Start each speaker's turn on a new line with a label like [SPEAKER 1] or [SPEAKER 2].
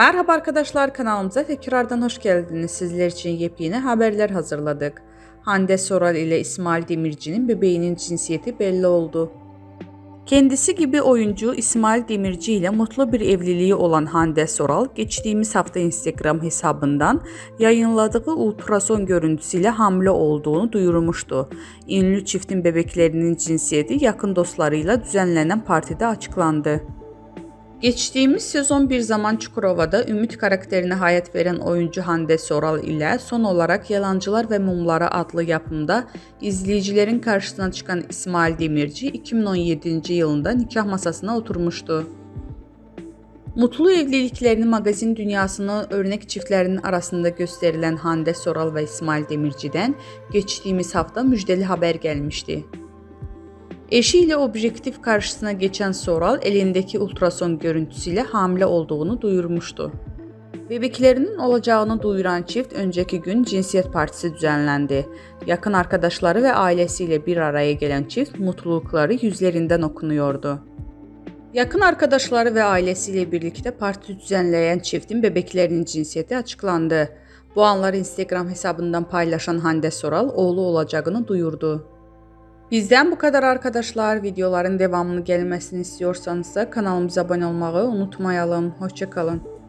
[SPEAKER 1] Merhaba arkadaşlar kanalımıza tekrardan hoş geldiniz. Sizler için yepyeni haberler hazırladık. Hande Soral ile İsmail Demirci'nin bebeğinin cinsiyeti belli oldu. Kendisi gibi oyuncu İsmail Demirci ile mutlu bir evliliği olan Hande Soral geçtiğimiz hafta Instagram hesabından yayınladığı ultrason görüntüsüyle hamile olduğunu duyurmuştu. Ünlü çiftin bebeklerinin cinsiyeti yakın dostlarıyla düzenlenen partide açıklandı. Geçtiğimiz sezon bir zaman Çukurova'da Ümit karakterine hayat veren oyuncu Hande Soral ile son olarak Yalancılar ve Mumlara adlı yapımda izleyicilerin karşısına çıkan İsmail Demirci 2017 yılında nikah masasına oturmuştu. Mutlu evliliklerini magazin dünyasının örnek çiftlerinin arasında gösterilen Hande Soral ve İsmail Demirci'den geçtiğimiz hafta müjdeli haber gelmişti. Eşiyle objektif karşısına geçen Soral elindeki ultrason görüntüsüyle hamile olduğunu duyurmuştu. Bebeklerinin olacağını duyuran çift önceki gün cinsiyet partisi düzenlendi. Yakın arkadaşları ve ailesiyle bir araya gelen çift mutlulukları yüzlerinden okunuyordu. Yakın arkadaşları ve ailesiyle birlikte parti düzenleyen çiftin bebeklerinin cinsiyeti açıklandı. Bu anları Instagram hesabından paylaşan Hande Soral oğlu olacağını duyurdu. Bizden bu kadar arkadaşlar. Videoların devamını gelmesini istiyorsanız da kanalımıza abone olmayı unutmayalım. Hoşçakalın.